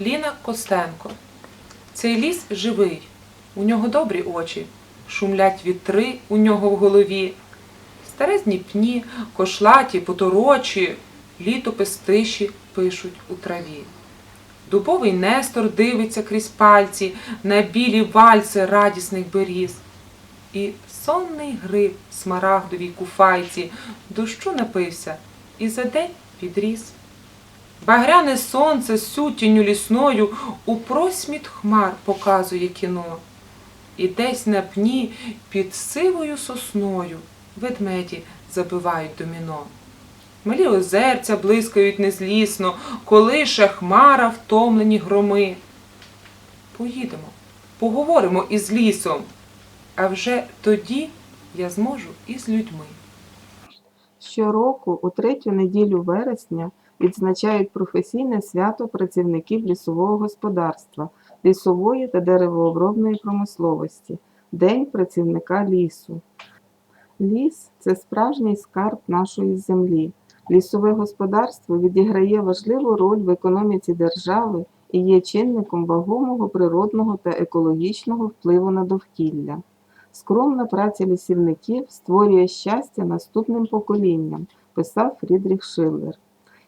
Ліна Костенко. Цей ліс живий, у нього добрі очі, шумлять вітри у нього в голові. Старезні пні, кошлаті, поторочі, літопис тиші пишуть у траві. Дубовий Нестор дивиться крізь пальці на білі вальси радісних беріз. І сонний гриб смарагдовій куфайці дощу напився і за день підріс. Багряне сонце сутінню лісною у просміт хмар показує кіно. І десь на пні під сивою сосною ведмеді забивають доміно. Малі озерця блискають незлісно, колише хмара втомлені громи. Поїдемо, поговоримо із лісом, а вже тоді я зможу і з людьми. Щороку, у третю неділю вересня, відзначають професійне свято працівників лісового господарства, лісової та деревообробної промисловості День працівника лісу. Ліс це справжній скарб нашої землі. Лісове господарство відіграє важливу роль в економіці держави і є чинником вагомого природного та екологічного впливу на довкілля. Скромна праця лісівників створює щастя наступним поколінням, писав Фрідріх Шиллер.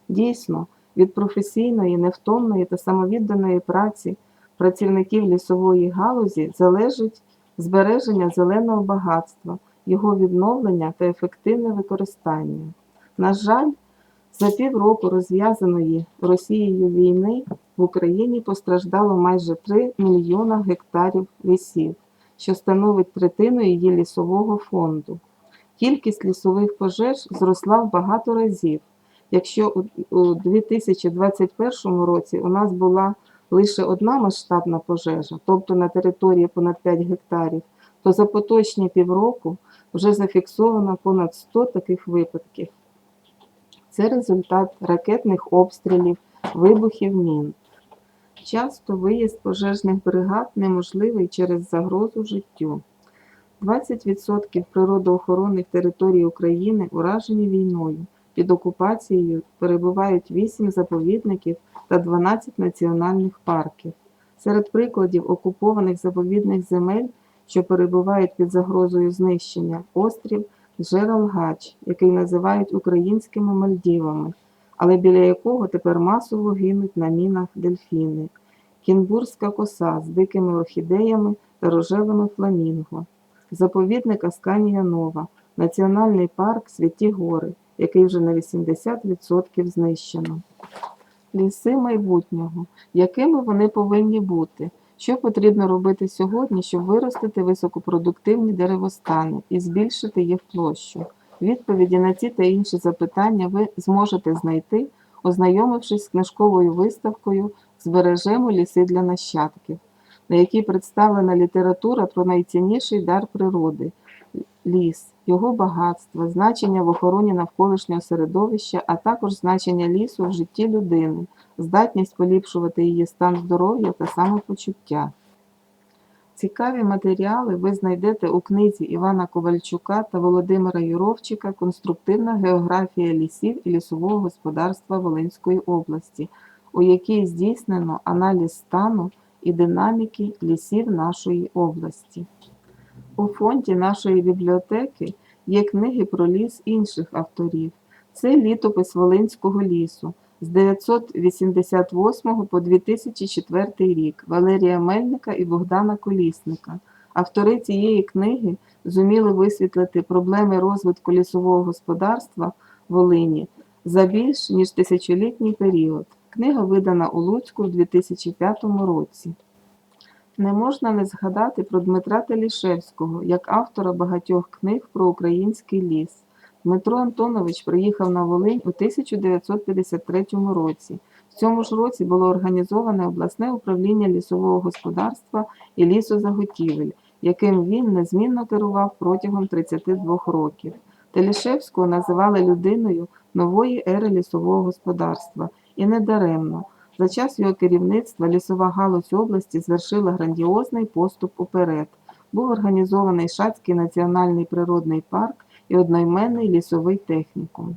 Дійсно, від професійної, невтомної та самовідданої праці працівників лісової галузі залежить збереження зеленого багатства, його відновлення та ефективне використання. На жаль, за півроку розв'язаної Росією війни в Україні постраждало майже 3 мільйона гектарів лісів що становить третину її лісового фонду. Кількість лісових пожеж зросла в багато разів. Якщо у- у 2021 році у нас була лише одна масштабна пожежа, тобто на території понад 5 гектарів, то за поточні півроку вже зафіксовано понад 100 таких випадків. Це результат ракетних обстрілів, вибухів мін. Часто виїзд пожежних бригад неможливий через загрозу життю. 20% природоохоронних територій України уражені війною. Під окупацією перебувають 8 заповідників та 12 національних парків. Серед прикладів окупованих заповідних земель, що перебувають під загрозою знищення, острів Джералгач, який називають українськими Мальдівами, але біля якого тепер масово гинуть на мінах дельфіни. Кінбурзька коса з дикими орхідеями та рожевими фламінго, заповідник Асканія Нова, національний парк Святі Гори, який вже на 80% знищено. Ліси майбутнього. Якими вони повинні бути? Що потрібно робити сьогодні, щоб виростити високопродуктивні деревостани і збільшити їх площу? Відповіді на ці та інші запитання ви зможете знайти, ознайомившись з книжковою виставкою Збережемо ліси для нащадків, на якій представлена література про найцінніший дар природи ліс, його багатство, значення в охороні навколишнього середовища, а також значення лісу в житті людини, здатність поліпшувати її стан здоров'я та самопочуття. Цікаві матеріали ви знайдете у книзі Івана Ковальчука та Володимира Юровчика Конструктивна географія лісів і лісового господарства Волинської області, у якій здійснено аналіз стану і динаміки лісів нашої області. У фонді нашої бібліотеки є книги про ліс інших авторів. Це літопис Волинського лісу з 988 по 2004 рік Валерія Мельника і Богдана Колісника. Автори цієї книги зуміли висвітлити проблеми розвитку лісового господарства Волині за більш ніж тисячолітній період. Книга видана у Луцьку в 2005 році. Не можна не згадати про Дмитра Телішевського як автора багатьох книг про український ліс. Дмитро Антонович приїхав на Волинь у 1953 році. В цьому ж році було організоване обласне управління лісового господарства і лісозаготівель, яким він незмінно керував протягом 32 років. Телішевського називали людиною нової ери лісового господарства, і не даремно. За час його керівництва лісова галузь області звершила грандіозний поступ уперед. Був організований Шацький національний природний парк і одноіменний лісовий технікум.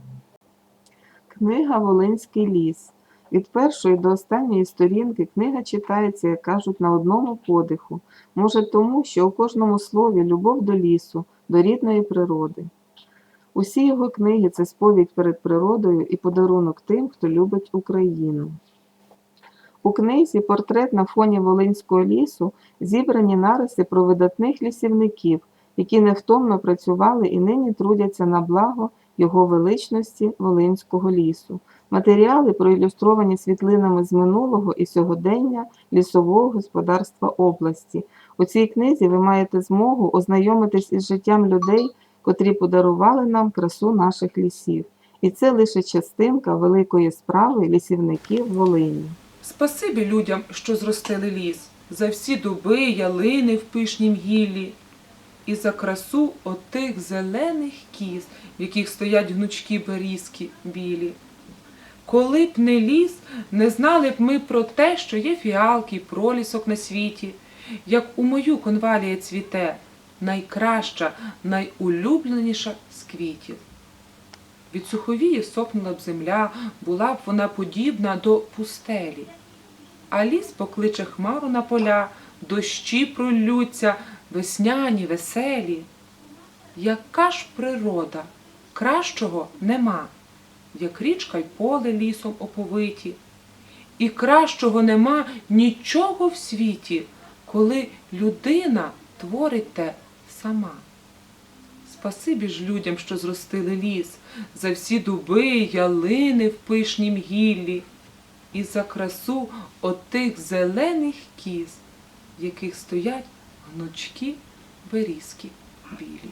Книга Волинський ліс. Від першої до останньої сторінки книга читається, як кажуть, на одному подиху. Може тому, що у кожному слові любов до лісу, до рідної природи. Усі його книги це сповідь перед природою і подарунок тим, хто любить Україну. У книзі Портрет на фоні Волинського лісу зібрані нариси про видатних лісівників, які невтомно працювали і нині трудяться на благо його величності Волинського лісу. Матеріали проілюстровані світлинами з минулого і сьогодення лісового господарства області. У цій книзі ви маєте змогу ознайомитись із життям людей, котрі подарували нам красу наших лісів. І це лише частинка великої справи лісівників Волині. Спасибі людям, що зростили ліс, за всі дуби, ялини в пишнім гіллі, і за красу отих зелених кіз, в яких стоять гнучкі берізки білі. Коли б не ліс, не знали б ми про те, що є фіалки, пролісок на світі, як у мою конвалія цвіте, найкраща, найулюбленіша з квітів. Від суховії сохнула б земля, була б вона подібна до пустелі. А ліс покличе хмару на поля, дощі пролються, весняні, веселі. Яка ж природа? Кращого нема, як річка й поле лісом оповиті. І кращого нема нічого в світі, коли людина творить те сама. Спасибі ж людям, що зростили ліс, за всі дуби, ялини в пишнім гіллі, і за красу отих зелених кіз, в яких стоять гнучкі берізки білі.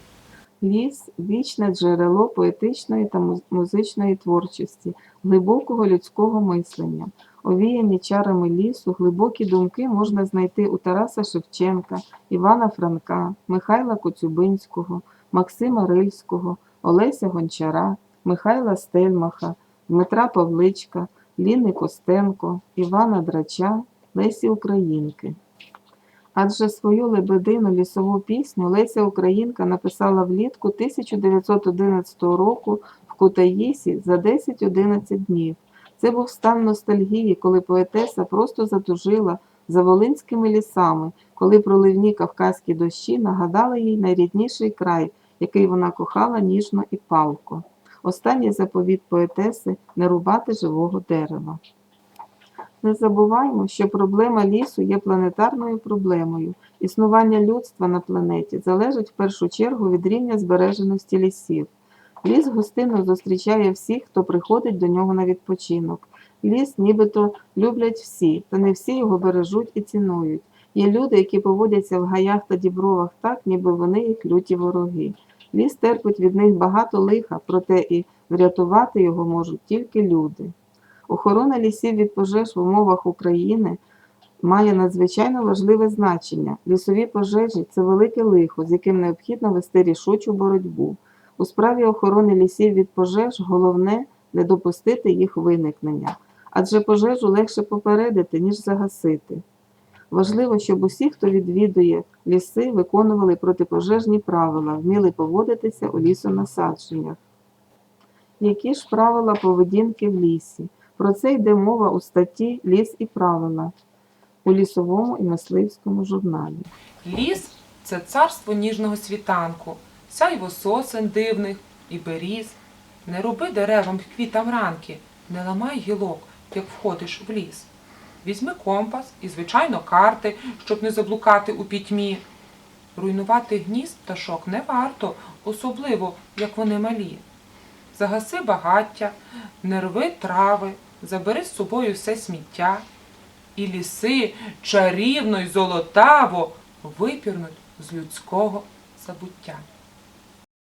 Ліс вічне джерело поетичної та музичної творчості, глибокого людського мислення. Овіяні чарами лісу, глибокі думки можна знайти у Тараса Шевченка, Івана Франка, Михайла Коцюбинського, Максима Рильського, Олеся Гончара, Михайла Стельмаха, Дмитра Павличка, Ліни Костенко, Івана Драча, Лесі Українки. Адже свою лебедину лісову пісню Леся Українка написала влітку 1911 року в Кутаїсі за 10-11 днів. Це був стан ностальгії, коли поетеса просто затужила за волинськими лісами, коли проливні кавказькі дощі нагадали їй найрідніший край, який вона кохала ніжно і палко. Останній заповіт поетеси не рубати живого дерева. Не забуваймо, що проблема лісу є планетарною проблемою. Існування людства на планеті залежить в першу чергу від рівня збереженості лісів. Ліс гостинно зустрічає всіх, хто приходить до нього на відпочинок. Ліс нібито люблять всі, та не всі його бережуть і цінують. Є люди, які поводяться в гаях та дібровах так, ніби вони їх люті вороги. Ліс терпить від них багато лиха, проте і врятувати його можуть тільки люди. Охорона лісів від пожеж в умовах України має надзвичайно важливе значення. Лісові пожежі це велике лихо, з яким необхідно вести рішучу боротьбу. У справі охорони лісів від пожеж головне не допустити їх виникнення, адже пожежу легше попередити, ніж загасити. Важливо, щоб усі, хто відвідує ліси, виконували протипожежні правила, вміли поводитися у лісонасадженнях. Які ж правила поведінки в лісі? Про це йде мова у статті Ліс і правила у лісовому і мисливському журналі. Ліс це царство ніжного світанку, сяйво сосен дивних і беріз. Не роби деревам квітам ранки, не ламай гілок, як входиш в ліс. Візьми компас і, звичайно, карти, щоб не заблукати у пітьмі. Руйнувати гнізд пташок не варто, особливо, як вони малі. Загаси багаття, не рви трави, забери з собою все сміття, і ліси чарівно й золотаво випірнуть з людського забуття.